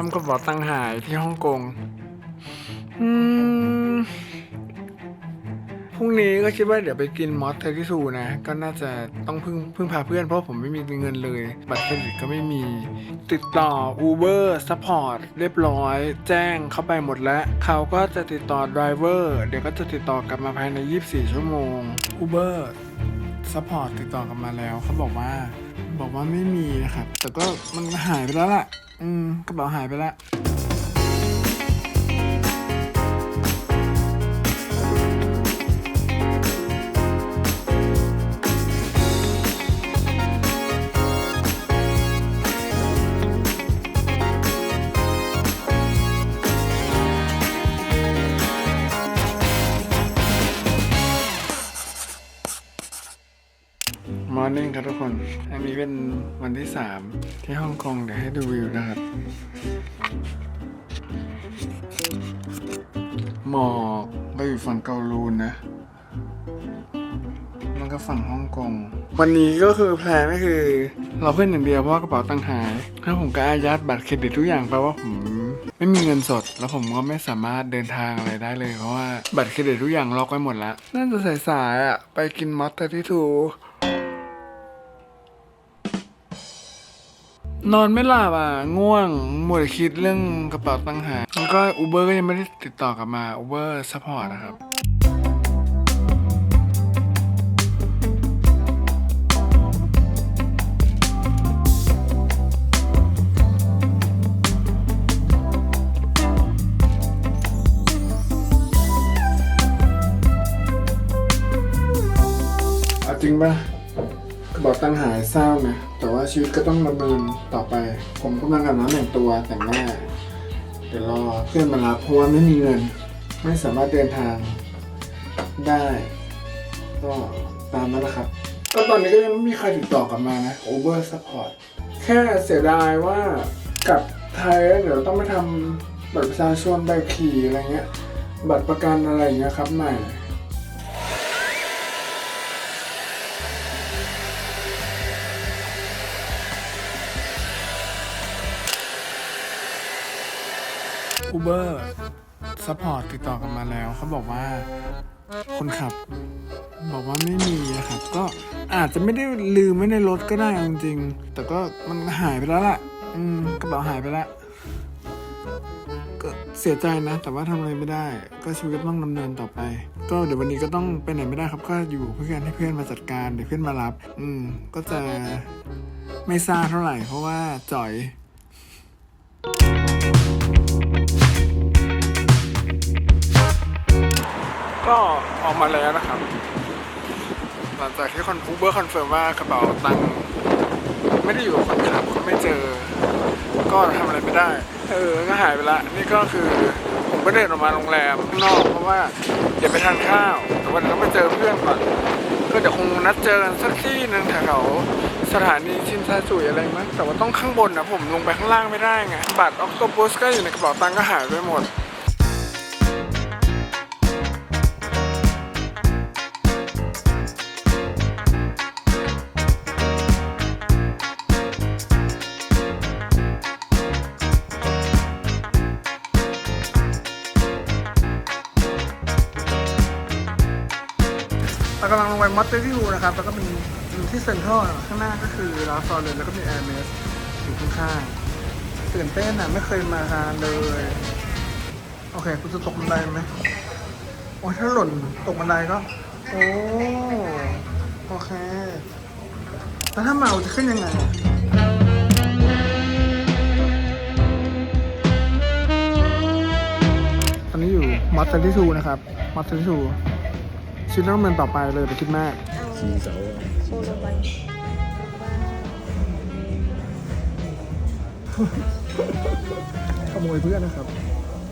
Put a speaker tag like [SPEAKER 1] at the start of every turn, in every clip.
[SPEAKER 1] ทำกระเป๋าตังค์หายที่ฮ่องกงอืมพรุ่งนี้ก็คิดว่าเดี๋ยวไปกินมอสเทอร์ที่ทูนะ ก็น่าจะต้องพึ่งพึ่งพาเพื่อนเพราะผมไม่มีเงินเลย บัตรเครดิตก็ไม่มี ติดต่อ Uber Support เรียบร้อย แจ้งเข้าไปหมดแล้ว เขาก็จะติดต่อ Driver เดี๋ยวก็จะติดต่อกลับมาภายใน 24 ชั่วโมง Uber Support ติดต่อกลับมาแล้วเขาบอกว่า บอกว่าไม่มีนะครับ แต่ก็มันหายไปแล้วล่ะ อืมกระเป๋าหายไปแล้ว มอร์นิ่งครับทุกคน อันนี้เป็นวันที่ 3 ที่ฮ่องกงเดี๋ยวให้ดูวิวนะครับหมอกไปอยู่ฝั่งเกาลูนนะมันก็ฝั่งฮ่องกง วันนี้ก็คือแพลนก็คือ เราเพื่อนอย่างเดียวเพราะว่ากระเป๋าตังค์หายถ้าผมก็อายัดบัตรเครดิตทุกอย่างแปลว่าผมไม่มีเงินสด แล้วผมก็ไม่สามารถเดินทางอะไรได้เลยเพราะว่าบัตรเครดิตทุกอย่างล็อกไว้หมดแล้ว น่าจะสายๆอะไปกินมอสเตอร์ที่ทู นอนไม่หลับอะ ง่วงหมดคิดเรื่องกระเป๋าตังหาแล้วก็อูเบอร์ก็ยังไม่ได้ติดต่อกลับมาอูเบอร์ซัพพอร์ตนะครับ จริงป่ะกระเป๋าตังหายเศร้านะแต่ ชีวิตก็ต้องดำเนินต่อไป ผมกำลังกับน้ำแต่งตัวแต่งหน้าเดี๋ยวรอเพื่อนมารับเพราะว่าไม่มีเงิน ไม่สามารถเดินทางได้ ก็ตามนั้นนะครับก็ตอนนี้ก็ยังไม่มีใครติดต่อกลับมานะ Uber Support แค่เสียดายว่ากลับไทยแล้วเดี๋ยวต้องไปทำบัตรประชาชนใบขับขี่อะไรเงี้ย บัตรประกันอะไรเงี้ยครับใหม่ Uber Support ติดต่อกลับมาแล้วเขาบอกว่าคนขับ บอกว่าไม่มีนะครับ ก็อาจจะไม่ได้ลืมไว้ในรถก็ได้จริงๆแต่ก็มันหายไปแล้วล่ะ อืมกระเป๋าหายไปแล้วก็เสียใจนะ แต่ว่าทำอะไรไม่ได้ ก็ชีวิตต้องดำเนินต่อไป ก็เดี๋ยววันนี้ก็ต้องไปไหนไม่ได้ครับ ก็อยู่เพื่อนให้เพื่อนมาจัดการเดี๋ยวเพื่อนมารับ อืม ก็จะไม่ซ่าเท่าไหร่ เพราะว่าจ่อย ก็ออกมาแล้วนะครับ หลังจากที่คอนฟูเบอร์คอนเฟิร์มว่ากระเป๋าตังค์ไม่ได้อยู่กับคนขับก็ไม่เจอ ก็ทำอะไรไม่ได้ เออ ก็หายไปละ นี่ก็คือผมก็เดินออกมาโรงแรมข้างนอกเพราะว่าเดี๋ยวไปทานข้าว แต่วันนี้ต้องไปเจอเพื่อนก่อนก็เดี๋ยวคงนัดเจอกันสักที่หนึ่งแถวสถานีชินซาจุยอะไรมั้งแต่ว่าต้องข้างบนนะผมลงไปข้างล่างไม่ได้ไงบัตรออกโตปัสก็อยู่ในกระเป๋าตังค์ก็หายไปหมด มอสเตอร์ที่รูนะครับ แล้วก็เป็นอยู่ที่เซ็นทรัลข้างหน้าก็คือลาฟอร์เรนแล้วก็มีแอร์เมสอยู่ข้างๆตื่นเต้นอะไม่เคยมาทานเลย โอเค คุณจะตกบันไดไหมโอ้ยถ้าหล่นตกบันไดก็ โอ้โอเคแล้วถ้าเมาจะขึ้นยังไงอะตอนนี้อยู่มอสเตอร์ที่ทูนะครับมอสเตอร์ที่ทู ชีวิตต้องดำเนินต่อไปเลยไปคิดมาก
[SPEAKER 2] สีเสาอะ
[SPEAKER 3] โอโลบัน
[SPEAKER 1] ขโมยเพื่อนนะครับ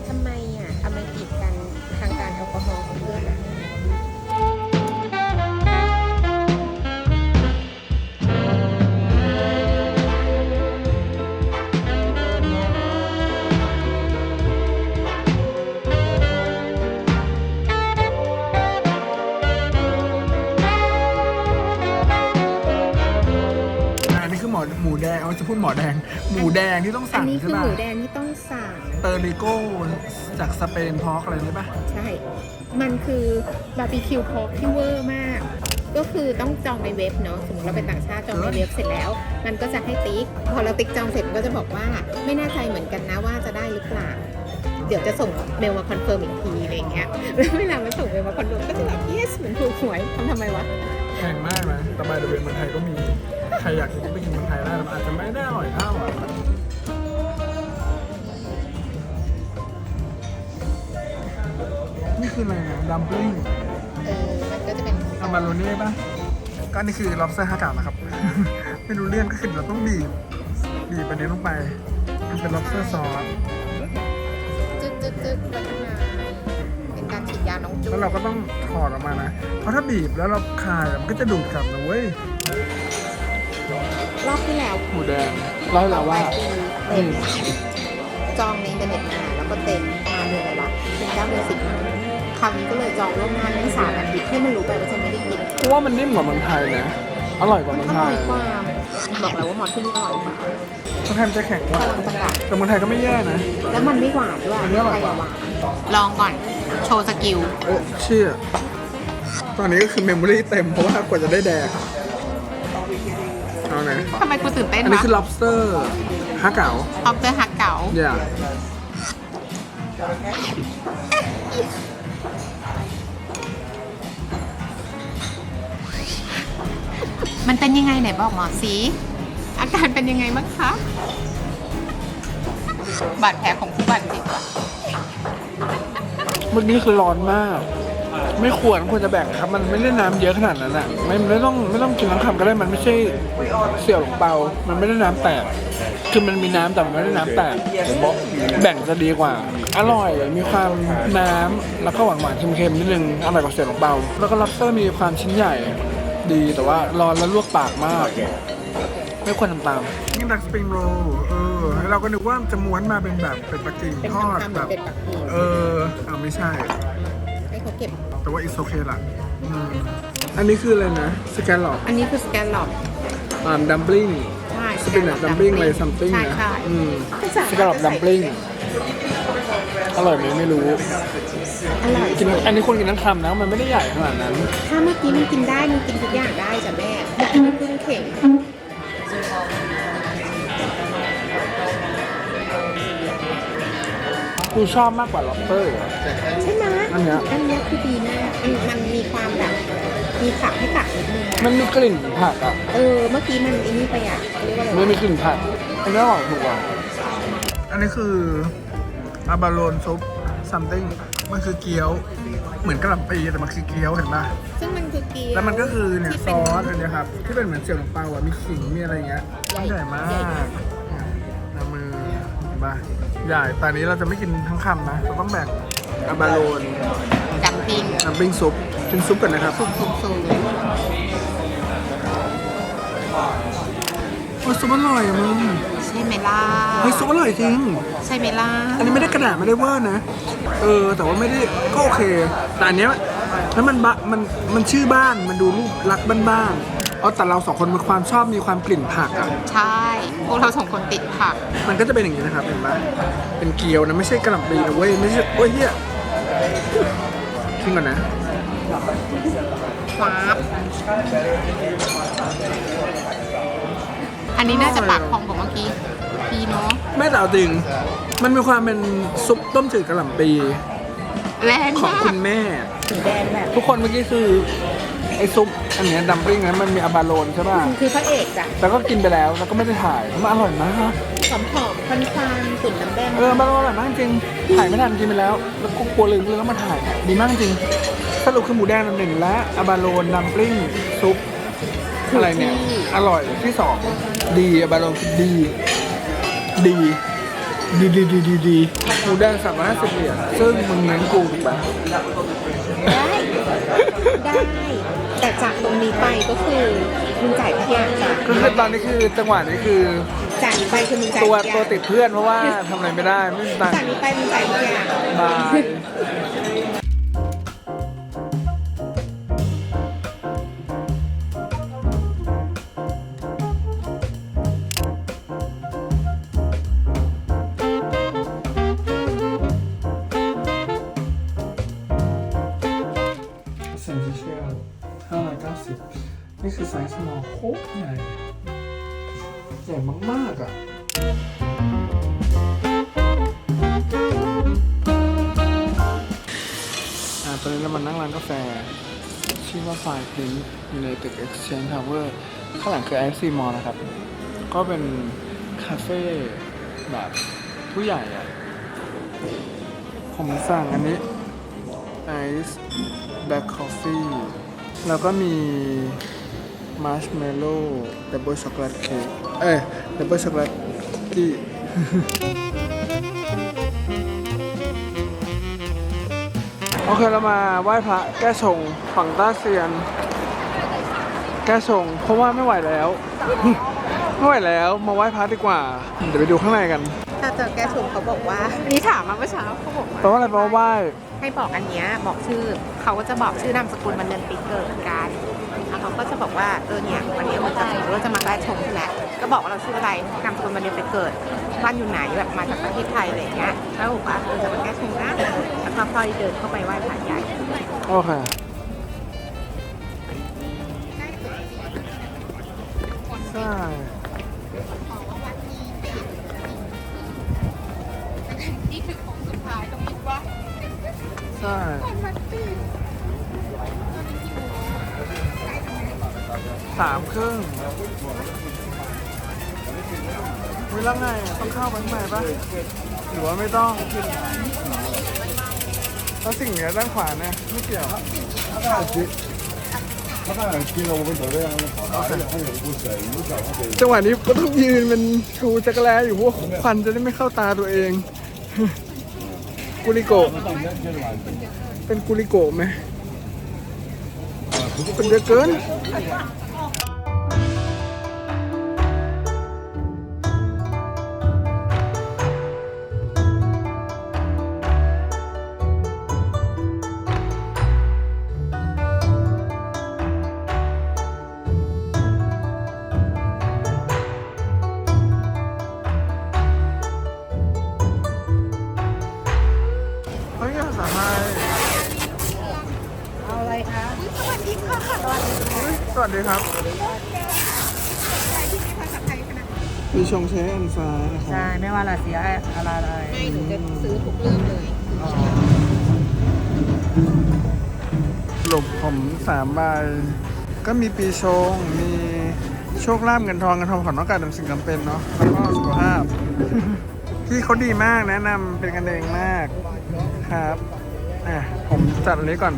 [SPEAKER 3] ทำไมอะทำไมกีดกันทางการแอลกอฮอล์ของเพื่อนอะ
[SPEAKER 1] เอาจะพูดหมอแดง หมูแดงที่ต้อง
[SPEAKER 3] อัน
[SPEAKER 1] สั่ง
[SPEAKER 3] นี้คื
[SPEAKER 1] ใช่
[SPEAKER 3] อ
[SPEAKER 1] ป่ะ
[SPEAKER 3] หมูแดงที่ต้องสั่ง
[SPEAKER 1] เตอริโก้จากสเปนพอกอะไรนี่ป่ะ
[SPEAKER 3] ใช่ มันคือบาร์บีคิวพอกที่เวอร์มาก ก็คือต้องจองในเว็บเนาะ สมมติเราเป็นต่างชาติจองในเว็บเสร็จแล้ว มันก็จะให้ติ๊ก พอเราติ๊กจองเสร็จมันก็จะบอกว่า ไม่แน่ใจเหมือนกันนะว่าจะได้หรือเปล่า เดี๋ยวจะส่งเมลมาคอนเฟิร์มอีกทีอะไรอย่างเงี้ย แล้วเวลามันส่งเมลมาคอนเฟิร์มก็จะแบบ yes เหมือนถูกหวยทำทำไมวะ
[SPEAKER 1] แพงมากนะแต่บายเดเวนเมืองไทยก็มี ใครอยากกินก็ไปกินเมืองไทยได้แต่มันอาจจะไม่ได้อร่อยเท่าอะนี่คืออะไรนะดัมปลิ้ง
[SPEAKER 3] เออมันก็จะเป็น
[SPEAKER 1] อามาโรเน่ป่ะก็นี่คือ lobster ฮากานะครับ ไม่รู้เรื่องก็คือเราต้องบีบบีบอันนี้ลงไป มันเป็น lobster ซอส
[SPEAKER 3] จึ๊กจึ๊กจึ๊กไปข้างในเป็นการฉีดยาน้องจุ๊
[SPEAKER 1] แล้วเราก็ต้องถอดออกมานะ เพราะถ้าบีบแล้วเราคายมันก็จะดูดกลับนะเว้ย
[SPEAKER 3] รอบที่แล้ว
[SPEAKER 1] หมูแดงเล่าให้เราว่า
[SPEAKER 3] เต็มจองในอินเทอร์เน็ตมาแล้วก็เต็มมาเดือนอะไรวะเป็นเก้าเดือนสิบคราวนี้ก็เลยจองล่วงหน้าได้สามอาทิตย์ให้มันรู้ไปว่าจะไม่ได้กิน
[SPEAKER 1] เพราะว่ามันนิ่มกว่าเมืองไทยนะ อร่อยกว่า
[SPEAKER 3] มั
[SPEAKER 1] เมื
[SPEAKER 3] น
[SPEAKER 1] อง
[SPEAKER 3] อ
[SPEAKER 1] ไท
[SPEAKER 3] ร่อยยกว่าบอกแล้วว่าหมอที่นี่อร่อยกว่า
[SPEAKER 1] เมืองไทยมันจะแข็งกว่า
[SPEAKER 3] พลังจังหวัด
[SPEAKER 1] แต่เมืองไทยก็ไม่แย่นะ
[SPEAKER 3] แล้วมันไม่หวานด้วย
[SPEAKER 1] มันไม่หวาน
[SPEAKER 3] ไทยอะหวานลองก่อนโชว์สกิล
[SPEAKER 1] โอ้เชี่ยตอนนี้ก็คือเมมโมรี่เต็มเพราะว่ากว่าจะได้แดก เอาไหน
[SPEAKER 3] ทำไมกูตื่นเต้น
[SPEAKER 1] อันนี้
[SPEAKER 3] วะ
[SPEAKER 1] คือ lobster ฮะเก๋า
[SPEAKER 3] ออฟเตอร์ฮักเก๋า
[SPEAKER 1] อย่า
[SPEAKER 3] มันเป็นยังไงไหนบอกหมอสิอาการเป็นยังไงบ้างคะ บาดแผลของผู้บาดเจ็บอะ
[SPEAKER 1] เมื่อกี้คือร้อนมาก ไม่ควรควรจะแบ่งครับ มันไม่ได้น้ำเยอะขนาดนั้นอะไม่ไม่ต้องไม่ต้องกินทั้งคำก็ได้มันไม่ใช่เสี่ยวหลงเปา มันไม่ได้น้ำแตก คือมันมีน้ำแต่มันไม่ได้น้ำแตกแบ่งจะดีกว่า อร่อย มีความน้ำ แล้วก็หวานหวานๆเค็มๆนิดนึง อร่อยกว่าเสี่ยวหลงเปา แล้วก็ลับเตอร์มีความชิ้นใหญ่ ดี แต่ว่าร้อนแล้วลวกปากมาก ไม่ควรทำตามนี่ดักสปริงโรลเออเราก็นึกว่าจะม้วนมาเป็นแบบเป็นปักกิ่ง
[SPEAKER 3] เป็น
[SPEAKER 1] ทอด
[SPEAKER 3] คำๆเห
[SPEAKER 1] แบ
[SPEAKER 3] มือน
[SPEAKER 1] บ
[SPEAKER 3] เป็นปักกิ่ง
[SPEAKER 1] เออเอาไม่ใช่
[SPEAKER 3] ให้เขาเก็บ
[SPEAKER 1] แต่ว่า it's okay ละอืมอันนี้คืออะไรนะ สแกนหลอก
[SPEAKER 3] อันนี้คือสแกนหลอก
[SPEAKER 1] อ่าดัมปลิ้ง
[SPEAKER 3] ใช่
[SPEAKER 1] สปินเนตดัมปลิ้งอะไรซัมติง
[SPEAKER 3] ใช่
[SPEAKER 1] นะ
[SPEAKER 3] ใช่
[SPEAKER 1] อืมสแกนหลอกดัมปลิ้งอร่อยไหมไม่รู้
[SPEAKER 3] อร่อย
[SPEAKER 1] กินอันนี้คนกินทั้งคำนะมันไม่ได้ใหญ่ขนาดนั้น
[SPEAKER 3] ถ้าเมื่อกี้มันกินได้มันกินทุกอย่างได้จ้ะแม่เมื่อกี้มันเพิ่งเข่ง
[SPEAKER 1] กูชอบมากกว่าล็อบสเตอร์
[SPEAKER 3] ใช่ไหม
[SPEAKER 1] อันเนี้ย
[SPEAKER 3] อันเนี้ยคือดีมากมันมันมีความแบบ มีผักให้กัดนิดนึง
[SPEAKER 1] มันมีกลิ่นผักอะ
[SPEAKER 3] เออ เมื่อกี้มันไอ้นี่ไปอะเรียกว่าอะไร
[SPEAKER 1] ไม่
[SPEAKER 3] วะ
[SPEAKER 1] มีกลิ่นผักอันนี้อร่อยถูกกว่าอันนี้คืออาบาโลนซุป something มันคือเกี๊ยว เหมือนกะหล่ำปีแต่มันคือเกี๊ยวเห็นปะ
[SPEAKER 3] ซึ่งมันคือเกี๊ยว
[SPEAKER 1] แล้วมันก็คือเนี่ย
[SPEAKER 3] ที่
[SPEAKER 1] ซ
[SPEAKER 3] ป็
[SPEAKER 1] อสอันเนี้ยครับ ที่เป็นเหมือนเสี่ยวหลงเปาอะมีขิงมีอะไรเงี้ย
[SPEAKER 3] ใหญ่
[SPEAKER 1] ใหญ่มา
[SPEAKER 3] ใหญ่
[SPEAKER 1] กเอามือเห็นปะ ใหญ่แต่อันนี้เราจะไม่กินทั้งคำนะ เราต้องแบ่งอาบาโลน
[SPEAKER 3] ดัมปิ้ง
[SPEAKER 1] น้ำปิ้งซุปกินซุปกันนะครับ
[SPEAKER 3] ซุปซุปซุป
[SPEAKER 1] โอ้ยซุปอร่อยอะมึง
[SPEAKER 3] ใช่ไหมล่ะ
[SPEAKER 1] เฮ้ยซุปอร่อยจริง
[SPEAKER 3] ใช่ไหมล่ะ
[SPEAKER 1] อันนี้ไม่ได้กระดาษไม่ได้เวอร์นะ เออ แต่ว่าไม่ได้ก็โอเค แต่อันเนี้ยแล้วมันบะมันมันชื่อบ้านมันดูรูปลักษณ์บ้านๆเอาแต่เราสองคนมีความชอบมีความกลิ่นผักอะ
[SPEAKER 3] ใช่ พวกเราสองคนติดผัก
[SPEAKER 1] มันก็จะเป็นอย่างนี้นะครับเห็นปะเป็นเกี๊ยวนะไม่ใช่กระหล่ำปีนะเว้ยไม่ใช่โอ้ยเฮียทิ้งก่อนนะ
[SPEAKER 3] ฟ้าบอันนี้น่าจะปากพองกว่าเมื่อกี้ดีเนาะ
[SPEAKER 1] ไม่แต่เอาจริง มันมีความเป็นซุปต้มจืดกระหล่ำปี
[SPEAKER 3] แรง
[SPEAKER 1] ของ
[SPEAKER 3] มาก
[SPEAKER 1] คุณแม่
[SPEAKER 3] สีแดงแบบ
[SPEAKER 1] ทุกคนเมื่อกี้คือ ไอ้ซุปอันเนี้ยดัมปลิ้งนะมันมีอาบาโลนใช่ป่ะ
[SPEAKER 3] มันคือพระเอกจ้ะ
[SPEAKER 1] แล้วก็กินไปแล้วแล้วก็ไม่ได้ถ่ายมันอร่อยมาก
[SPEAKER 3] หอมหอมๆควันควันๆตุ๋นน้ำแดง
[SPEAKER 1] เอออาบาโลนอร่อยมากจริง ถ่ายไม่ทันกินไปแล้ว แล้วก็กลัวลืมเลยแล้วมาถ่าย ดีมากจริง สรุปคือหมูแดงอันหนึ่งและอาบาโลนดัมปลิ้งซุปอะไรเนี่ย อร่อยที่สองดีอาบาโลนคือดี ดี ดีดีดีดีดีหมูแดงสามร้อยห้าสิบเหรียญซึ่งมึงเลี้ยงกูถูกปะ
[SPEAKER 3] ได้ได้ แต่จากตรงนี้ไปก็คือมึงจ่ายทุกอย่างจ้ะ
[SPEAKER 1] ก็คือตอนนี้คือจังหวะนี้คือ
[SPEAKER 3] จากนี้ไปคือมึงจ่าย
[SPEAKER 1] ตัว
[SPEAKER 3] ทุกอย่าง
[SPEAKER 1] ตัวติดเพื่อนเพราะว่าทำอะไรไม่ได้ไม่มีตังค์
[SPEAKER 3] จากนี้ไปมึงจ่ายทุกอย่าง
[SPEAKER 1] บาย อร์ข้างหลังคือซ์ซีมอลนะครับ ก็เป็นคาเฟ่แบบผู้ใหญ่อะผมสั่งอันนี้ไอซ์แบล็คคอฟฟี่แล้วก็มีมาร์ชเมลโล่ดับเบิลช็อกโกแลตเค้กเอ้ยดับเบิลช็อกโกแลตที่โอเค เรามาไหว้พระแก้ชงฝั่งต้าเซียน แก้ชงเพราะว่าไม่ไหวแล้ว ไม่ไหวแล้วมาไหว้พระดีกว่า เดี๋ยวไปดูข้างในกัน
[SPEAKER 3] ถ้าเจอแก้ชมเขาบอกว่านี่ถามมาเมื่อเช้าเขาบอก
[SPEAKER 1] แปลว่าอะไรแปลว่าไหว้
[SPEAKER 3] ให้บอกอันเนี้ยบอกชื่อเขาก็จะบอกชื่อนามสกุลวันเดือนปีเกิดกันแล้วเขาก็จะบอกว่าเออเนี่ยวันนี้เราจะเราจะมาแก้ชงใช่ไหมก็บอกว่าเราชื่ออะไรนามสกุลวันเดือนปีเกิดบ้านอยู่ไหนแบบมาจากประเทศไทยอะไรอย่างเงี้ยแล้วบอกว่าเราจะมาแก้ชงนะแล้วก็ค่อยเดินเข้าไปไหว้พระใหญ่
[SPEAKER 1] โอเค
[SPEAKER 3] นี่คือของสุดท้ายตรงนี้ว่า
[SPEAKER 1] ใช่สามครึ่งวิแล้วไงต้องเข้าไปข้างในปะหรือว่าไม่ต้องแล้วสิ่งเนี้ด้านขวาเนี่ยไม่เกี่ยว จังหวะนี้ก็ต้องยืนเป็นชูจักรแลอยู่เพราะว่าควันจะได้ไม่เข้าตาตัวเอง กุลิโกะเป็นกุลิโกะไหมเป็นเยอะเกิน
[SPEAKER 3] ส
[SPEAKER 1] รุปผมสามใบก็มีปีชง มีโชคลาภเงินทองเงินทองของต้องการเป็นสิ่งจำเป็นเนาะแล้วก็สุขภาพพี่เขาดีมากแนะนำเป็นกันเองมากครับอะผมจัดอันนี้ก่อน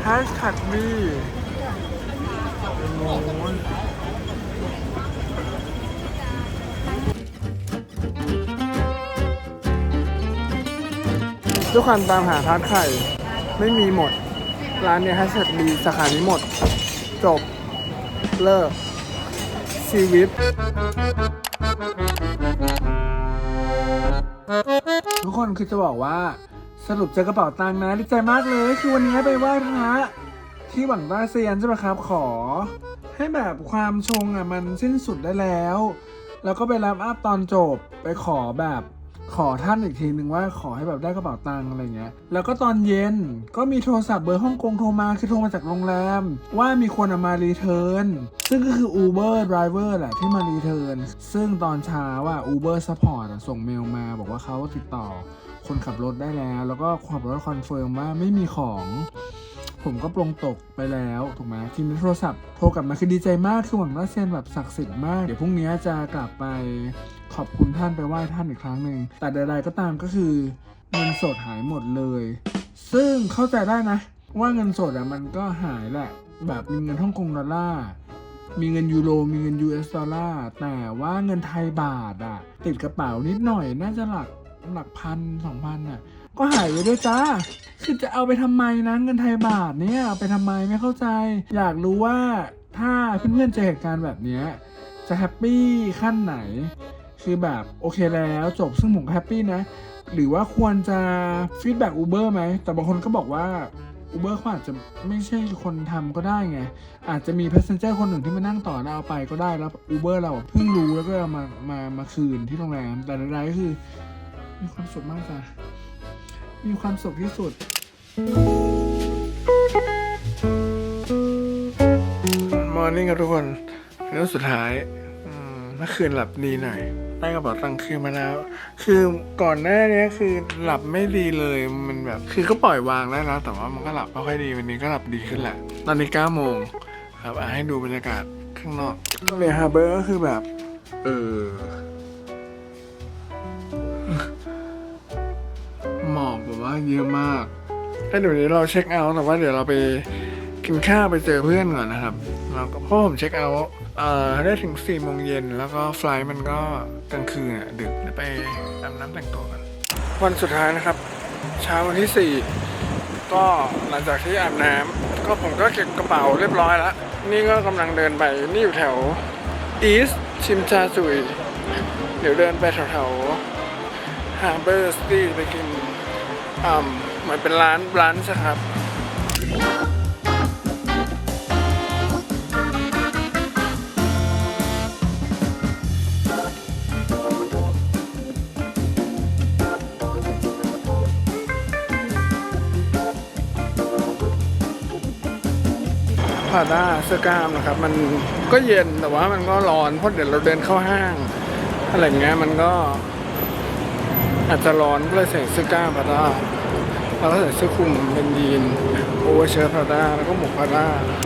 [SPEAKER 1] แฮชแท็กวี ด้วยความตามหาทาร์ตไข่ ไม่มีหมด ร้านเนี้ยแฮชแท็กวีสาขานี้หมด จบ เลิก ชีวิต ทุกคนคือจะบอกว่าสรุปเจอกระเป๋าตังค์นะดีใจมากเลย คือวันนี้ไปไหว้พระที่หวังต้าเซียนใช่ไหมครับขอ ให้แบบความชงอะมันสิ้นสุดได้แล้ว แล้วก็ไปรับอัพตอนจบไปขอแบบ ขอท่านอีกทีหนึ่งว่าขอให้แบบได้กระเป๋าตังค์อะไรเงี้ย แล้วก็ตอนเย็นก็มีโทรศัพท์เบอร์ฮ่องกงโทรมาคือโทรมาจากโรงแรม ว่ามีคนมารีเทิร์นซึ่งก็คือ Uber Driver แหละที่มารีเทิร์นซึ่งตอนเช้าว่า Uber Support อะส่งเมลมาบอกว่าเขาติดต่อคนขับรถได้แล้ว แล้วก็ขับรถคอนเฟิร์มว่าไม่มีของผมก็ปรงตกไปแล้วถูกไหมทีนี้โทรศัพท์โทรกลับมาคือดีใจมากคือหวังว่าเซียนแบบศักดิ์สิทธิ์มาก เดี๋ยวพรุ่งนี้จะกลับไป ขอบคุณท่านไปไหว้ท่านอีกครั้งหนึ่งแต่ใดๆก็ตามก็คือเงินสดหายหมดเลย ซึ่งเข้าใจได้นะ ว่าเงินสดอะมันก็หายแหละ แบบมีเงินฮ่องกงดอลลาร์มีเงินยูโร มีเงิน US ดอลลาร์ แต่ว่าเงินไทยบาทอะติดกระเป๋านิดหน่อย น่าจะหลักหลักพันสองพันอะก็หายไปด้วยจ้า คือจะเอาไปทำไมนะเงินไทยบาทเนี่ยเอาไปทำไมไม่เข้าใจ อยากรู้ว่าถ้าเพื่อนๆเจอเหตุการณ์แบบนี้จะแฮปปี้ขั้นไหน คือแบบโอเคแล้วจบซึ่งผมแฮปปี้นะ หรือว่าควรจะฟีดแบ็กอูเบอร์ไหม แต่บางคนก็บอกว่า Uber เขาอาจจะไม่ใช่คนทำก็ได้ไง อาจจะมี passenger คนหนึ่งที่มานั่งต่อเอาไปก็ได้แล้ว Uber เราเพิ่งรู้แล้วก็เอามามามาคืนที่โรงแรม แต่ใดๆก็คือ มีความสุขมากค่ะ มีความสุขที่สุดมอร์นิ่งครับทุกคนเรื่องสุดท้ายมเมื่อคืนหลับดีหน่อย ได้กระเป๋าตังค์คืนมาแล้ว คือก่อนหน้านี้คือหลับไม่ดีเลยมันแบบ คือก็ปล่อยวางได้แล้วแต่ว่ามันก็หลับไม่ค่อยดีวันนี้ก็หลับดีขึ้นแหละ ตอนนี้เก้าโมงครับอะให้ดูบรรยากาศข้างนอกเรียฮาร์เบอร์ก็คือแบบ เออหมอกแบบว่าเยอะมากแล้วเดี๋ยวนี้เราเช็คเอาท์แต่ว่าเดี๋ยวเราไปกินข้าวไปเจอเพื่อนก่อนนะครับแล้วก็เพราะผมเช็คเอาท์ เอ่อได้ถึง4ี่โมงเย็นแล้วก็ไฟล์มันก็กลางคืนอะดึกเดี๋ยวไปอาบน้ำแต่งตัวกัน วันสุดท้ายนะครับ เช้าวันที่ 4 ก็หลังจากที่อาบน้ำก็ผมก็เก็บกระเป๋าเรียบร้อยแล้ว นี่ก็กำลังเดินไป นี่อยู่แถวอีสชิมชาจุย เดี๋ยวเดินไปแถวๆฮาร์เบอร์สตีไปกินอ่าเหมือนเป็นร้านร้านนะครับาด้าเสื้อกล้ามนะครับ มันก็เย็นแต่ว่ามันก็ร้อนเพราะเดี๋ยวเราเดินเข้าห้างอะไรเงี้ยมันก็ อาจจะร้อนก็เลยใส่เสื้อกล้ามพาด้าแล้วก็ใส่เสื้อคลุมเป็นยีนโอเวอร์เชิ้ตพาด้าแล้วก็หมวกพาด้า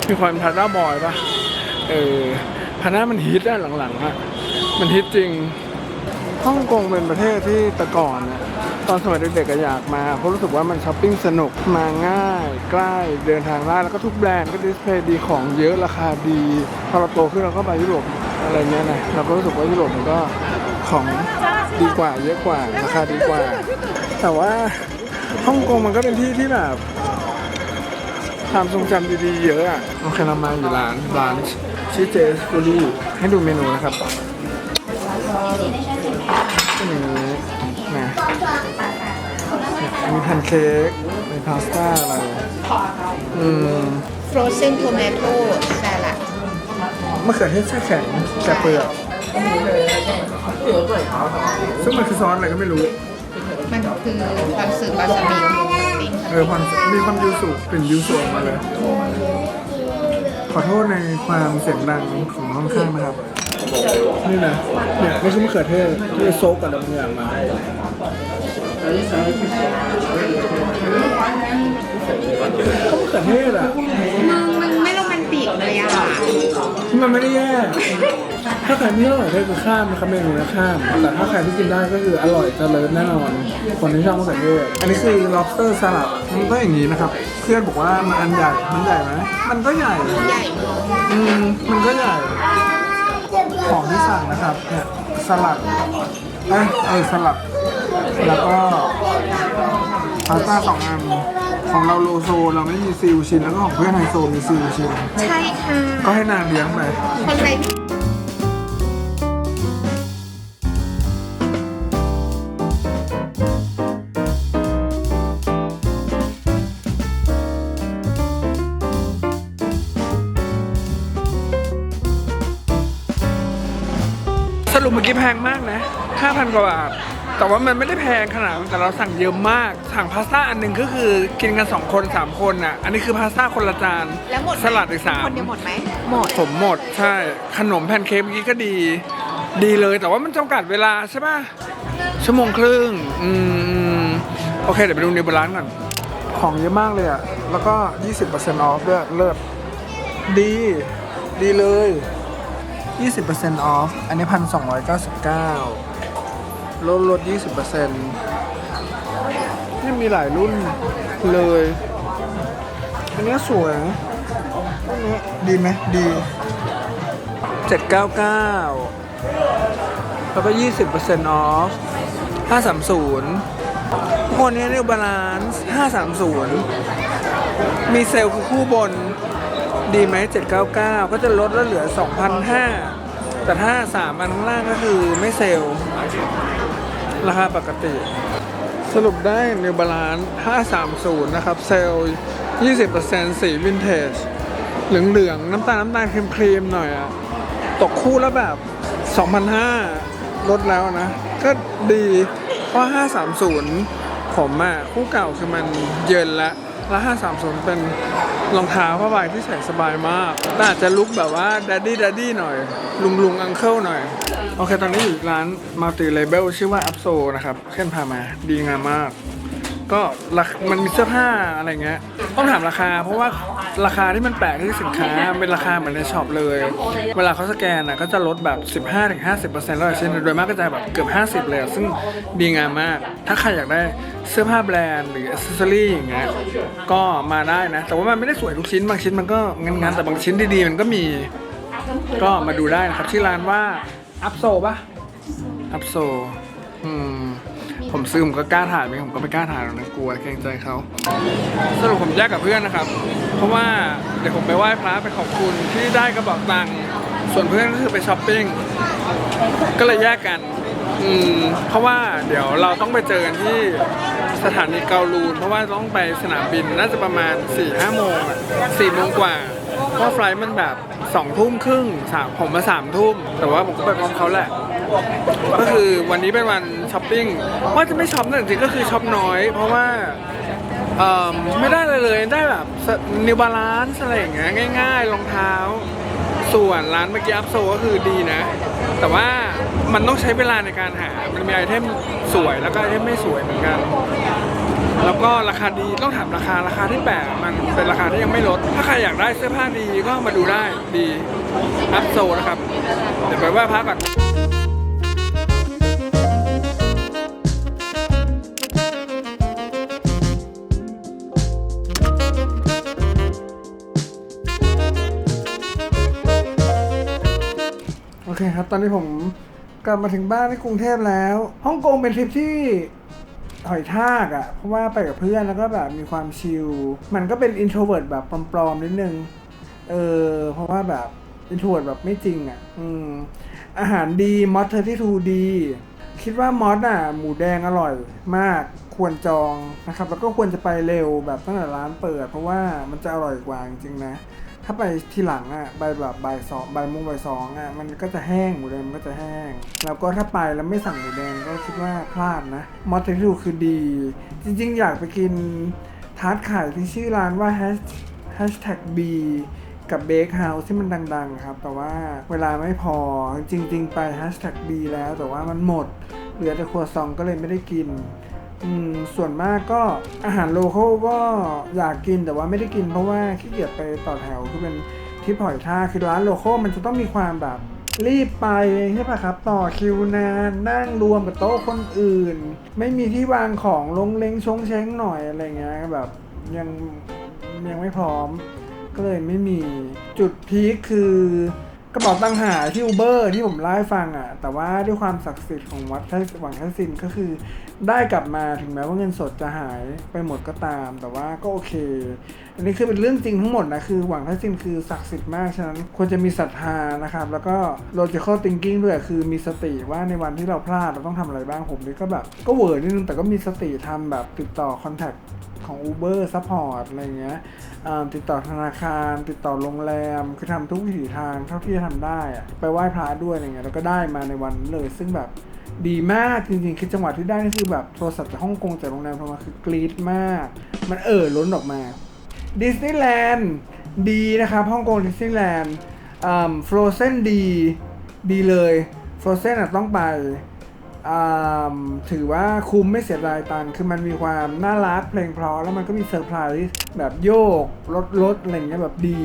[SPEAKER 1] มีความพาด้าบอยปะเออพาด้ามันฮิตอะหลังๆอะมันฮิตจริงฮ่องกงเป็นประเทศที่แต่ก่อนเนี่ย ตอนสมัยเด็กๆก็อยากมาเพราะรู้สึกว่ามันช้อปปิ้งสนุกมาง่าย ใกล้เดินทางง่ายแล้วก็ทุกแบรนด์ก็ดิสเพลย์ดีของเยอะราคาดีพอเราโตขึ้นเราก็ไปยุโรปอะไรเงี้ยนะเราก็รู้สึกว่ายุโรปมันก็ของดีกว่าเยอะกว่าราคาดีกว่า แต่ว่าฮ่องกงมันก็เป็นที่ที่แบบความทรงจำดีๆเยอะอะโอเคเรามาอยู่ร้านร้านชื่อเจสฟูลี่ให้ดูเมนูนะครับ มีแพนเค้ก มีพาสต้าอะไร อืม
[SPEAKER 3] frozen tomato salad
[SPEAKER 1] มะเขือเทศแช่แข็งแต่เปลือกซึ่งมันคือซอสอะไรก็ไม่รู้
[SPEAKER 3] มันคือความสึกบาสมิก
[SPEAKER 1] เออความมีความยูสุกลิ่นยูสุออกมาเลย ขอโทษในความเสียงดังของห้องข้างนะครับ นี่นะเนี่ยนี่คือมะเขือเทศที่โซกกับน้ำยางมา ก็มะเขือเทศอะ
[SPEAKER 3] มันไม่โรแมนติกเลยอะ
[SPEAKER 1] มันไม่ได้แย่ ถ้าใครไม่อบมะเขือเทศคือข้ามนะครับเมนูนะข้าม แต่ถ้าใครที่กินได้ก็คืออร่อยเจริญแน่นอน คนที่ชอบมะเขือเทศอันนี้คือ lobster salad มันก็อย่างนี้นะครับ เพื่อนบอกว่ามันอันใหญ่ มันใหญ่ไหม มันก็ใหญ่
[SPEAKER 3] ใหญ่
[SPEAKER 1] อืมมันก็ใหญ่ ของที่สั่งนะครับเนี่ยสลัดเอ้ยเออสลัด แล้วก็พาสต้าสองอันของเราโลโซเราไม่มีซิลชิ้นแล้วก็ของเพื่อนไฮโซมีซิลชิ้น
[SPEAKER 3] ใช่ค่ะ
[SPEAKER 1] ก็ให้นางเลี้ยงไป
[SPEAKER 3] คนไทย
[SPEAKER 1] สรุปเมื่อกี้แพงมากนะ 5,000 กว่าบาท แต่ว่ามันไม่ได้แพงขนาดนั้นแต่เราสั่งเยอะมาก สั่งพาสต้าอันหนึ่งก็คือกินกัน 2 คน 3 คนอะ อันนี้คือพาสต้าคนละจาน
[SPEAKER 3] แล้วหมดไหม
[SPEAKER 1] สลัดอีกสาม
[SPEAKER 3] คนเดียวหมดไหมหมด
[SPEAKER 1] ผมหมดใช่ ขนมแพนเค้กเมื่อกี้ก็ดี ดีเลยแต่ว่ามันจำกัดเวลาใช่ป่ะ ชั่วโมงครึ่งอืม โอเค เดี๋ยวไปดูนิวบาลานซ์ก่อน ของเยอะมากเลยอะแล้วก็ 20% off ด้วยเลิศดี ดีเลย 20% off อันนี้ 1,299 ลดลด 20%นี่มีหลายรุ่นเลย อันนี้สวยนะอันนี้ดีไหมดี 799 แล้วก็ 20% off 530พวกนี้เรียกบาลานซ์530 มีเซลล์คือคู่บน ดีไหม799 ก็จะลดแล้วเหลือ 2,500แต่ถ้า3อันข้างล่างก็คือไม่เซลล์ ราคาปกติ สรุปได้ New Balance 530 นะครับ เซลล์ 20%สีวินเทจเหลืองๆ น้ำตาลน้ำตาลครีมๆ หน่อยอะตกคู่แล้วแบบ 2,500ลดแล้วนะ ก็ดี เพราะ 530 ผมอะคู่เก่าคือมันเยินละ แล้ว530 เป็นรองเท้าผ้าใบที่ใส่สบายมากแต่อาจจะลุกแบบว่าดัดดี้ดัดดี้หน่อย ลุงลุงอังเคิลหน่อย โอเค ตอนนี้อยู่ร้านมัลติเลเบลชื่อว่าอัพโซนะครับ เช่นพามา ดีงามมาก ก็ราคมันมีเสื้อผ้าอะไรเงี้ยต้องถามราคา เพราะว่าราคาที่มันแปลกที่สินค้าเป็นราคาเหมือนในช็อปเลย เวลาเขาสแกนน่ะก็จะลดแบบ 15-50%แล้วเช่นโดยมากก็จะแบบเกือบ 50 เลย ซึ่งดีงามมาก ถ้าใครอยากได้เสื้อผ้าแบรนด์หรืออ c เซอรี่อย่างเงี้ยก็มาได้นะ แต่ว่ามันไม่ได้สวยทุกชิ้น บางชิ้นมันก็งานๆแต่บางชิ้นดีๆ มันก็มีก็มาดูได้นะครับชื่ร้านว่าอัพโซปะอัพโซอืม ผมซื้อผมก็กล้าถ่ายไหมผมก็ไม่กล้าถ่ายหรอกนะกลัวเกรงใจเขาสรุปผมแยกกับเพื่อนนะครับ เพราะว่าเดี๋ยวผมไปไหว้พระไปขอบคุณที่ได้กระบอกตังค์ส่วนเพื่อนก็คือไปช้อปปิ้งก็เลยแยกกันอืมเพราะว่าเดี๋ยวเราต้องไปเจอกันที่สถานีเกาลูน เพราะว่าต้องไปสนามบินน่าจะประมาณ4ี่ห้าโมงสี่โมงกว่าเพราะไฟล์มันแบบสองทุ่มครึ่งสามผมมาสามทุ่มแต่ว่าผมก็ไปพร้อมเขาแหละ ก็คือวันนี้เป็นวันช้อปปิ้งว่าจะไม่ช็อปนั่จริงๆก็คือช็อปน้อย เพราะว่าเอ่อไม่ได้เลยเลยได้แบบนิวบาลานซ์อะไรอย่างเงี้ยง่ายๆรองเท้า ส่วนร้านเมื่อกี้อัพโซก็คือดีนะ แต่ว่ามันต้องใช้เวลาในการหา มันมีไอเทมสวยแล้วก็ไอเทมไม่สวยเหมือนกัน แล้วก็ราคาดีต้องถามราคาราคาที่แปลกมันเป็นราคาที่ยังไม่ลด ถ้าใครอยากได้เสื้อผ้าดีก็มาดูได้ดีอัพโซนะครับ เดี๋ยวไปไหว้พระก่อน คครับ ตอนนี้ผมกลับมาถึงบ้านที่กรุงเทพแล้วฮ่องกงเป็นทริปที่หอยทากอะ่ะ เพราะว่าไปกับเพื่อนแล้วก็แบบมีความชิล มันก็เป็นอินโทรเวิร์ดแบบปลอมๆนิดนึง เออ เพราะว่าแบบอินโทรเวิร์ดแบบไม่จริงอะ่ะ อืม อาหารดีมอสเทอร์ที่ทูดี คิดว่ามอสอะ หมูแดงอร่อยมาก ควรจองนะครับ แล้วก็ควรจะไปเร็วแบบตั้งแต่ร้านเปิด เพราะว่ามันจะอร่อยกว่าจริงๆนะ ถ้าไปทีหลังอะใบแบบใบสองใบ่ายโมงบ่ายสองอะมันก็จะแห้งหมูแดงมันก็จะแห้ง แล้วก็ถ้าไปแล้วไม่สั่งหมูแดงก็คิดว่าพลาดนะมอสเททูคือดี จริง ๆ อยากไปกินทาร์ตไข่ที่ชื่อร้านว่าแฮชแท็กบีกับเบคเฮาส์ที่มันดัง ๆ ครับ แต่ว่าเวลาไม่พอจริง ๆ ไปแฮชแท็กบีแล้วแต่ว่ามันหมด เหลือแต่ครัวซองก็เลยไม่ได้กิน อืมส่วนมากก็อาหารโลเคอลก็อยากกินแต่ว่าไม่ได้กินเพราะว่าขี้เกียจไปต่อแถวคือเป็นที่ปล่อยท่าคือร้านโลเคอลมันจะต้องมีความแบบรีบไปใช่ปะครับ ต่อคิวนานนั่งรวมกับโต๊ะคนอื่น ไม่มีที่วางของลงเล้งชงเช้งหน่อยอะไรเงี้ยแบบยังยังไม่พร้อม ก็เลยไม่มีจุดพีคคือ ระเป๋าตังหาที่อูเบอร์ที่ผมเล่าให้ฟังอะ แต่ว่าด้วยความศักดิ์สิทธิ์ของวัดไทหวังทัศินก็คือ ได้กลับมาถึงแม้ว่าเงินสดจะหายไปหมดก็ตาม แต่ว่าก็โอเค อันนี้คือเป็นเรื่องจริงทั้งหมดนะคือหวังทัศินคือศักดิ์สิทธิ์มากฉะนั้นควรจะมีศรัทธานะครับ แล้วก็ logical thinking ด้วยคือมีสติว่าในวันที่เราพลาดเราต้องทำอะไรบ้างผมนี่ก็แบบ ก็เวอร์นิดนึงแต่ก็มีสติทำแบบติดต่อ contact ของ Uber Support อะไรเงี้ยอ่าติดต่อธนาคาร ติดต่อโรงแรม คือทำทุกวิถีทางเท่าที่จะทำได้อะไปไหว้พระด้วยอะไรเงี้ยแล้วก็ได้มาในวันนั้นเลย ซึ่งแบบดีมากจริงๆ คือจังหวะที่ได้นี่คือแบบโทรศัพท์จากฮ่องกงจากโรงแรมโทรมาคือกรี๊ดมาก มันเอ่อล้นออกมา ดิสนีย์แลนด์ดีนะครับฮ่องกงดิสนีย์แลนด์ฟรอเซนดีดีเลยฟรอเซนต้องไปถือว่าคุ้มไม่เสียดายตังคือมันมีความน่ารักเพลงเพราะแล้วมันก็มีเซอร์ไพรส์แบบโยกรถรถอะไรเงี้ยแบบดี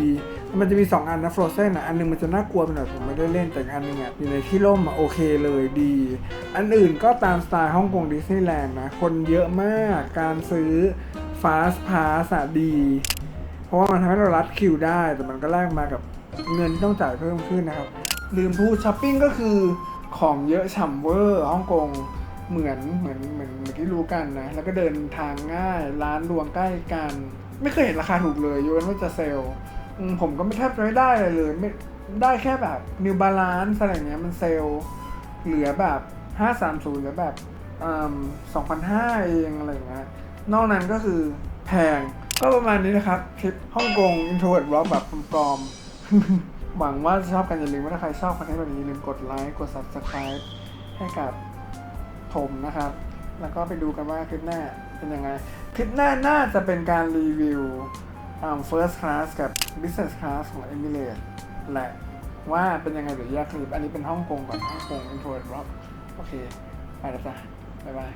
[SPEAKER 1] มันจะมี 2 อันนะ Frozen อะอันหนึงมันจะน่ากลัวไปหน่อยผมไม่ได้เล่นแต่อันหนึงอะอยู่ในที่ร่มอะโอเคเลยดี อันอื่นก็ตามสไตล์ฮ่องกงดิสนีย์แลนด์นะ คนเยอะมากการซื้อ Fast Pass อะดี ราะว่ามันทำให้เรารัดคิวได้ แต่มันก็แลกมากับเงินที่ต้องจ่ายเพิ่มขึ้นนะครับ ลืมพูดช้อปปิ้งก็คือของเยอะฉ่ำเวอร์ฮ่องกงเหมือนเหมือนเหมือนเมื่อกี้รู้กันนะ แล้วก็เดินทางง่าย ร้านรวงใกล้กัน ไม่เคยเห็นราคาถูกเลยยกเว้นว่าจะเซลล์ผมก็ไม่แทบจะไม่ได้อะไรเลยไม่ได้แค่แบบ New Balance อะไรอย่างเงี้ยมันเซลล์เหลือแบบ 530เหลือแบบสอ่า2,500เองอะไรเงี้ยนอกนั้นก็คือแพง ก็ประมาณนี้นะครับคลิปฮ่องกง introvert vlog แบบปลอมๆหวังว่าชอบกันอย่าลืมว่าถ้าใครชอบคอนเทนต์แบบนี้อย่าลืมกดไลค์กด subscribe ให้กับผมนะครับ แล้วก็ไปดูกันว่าคลิปหน้าเป็นยังไง คลิปหน้าน่าจะเป็นการรีวิวอ่า first class กับ business class ของ Emirates แหละว่าเป็นยังไงเดี๋ยวแยกคลิป อันนี้เป็นฮ่องกงก่อนฮ่องกง introvert vlog โอเค ไปแล้วจ้ะบ๊ายบาย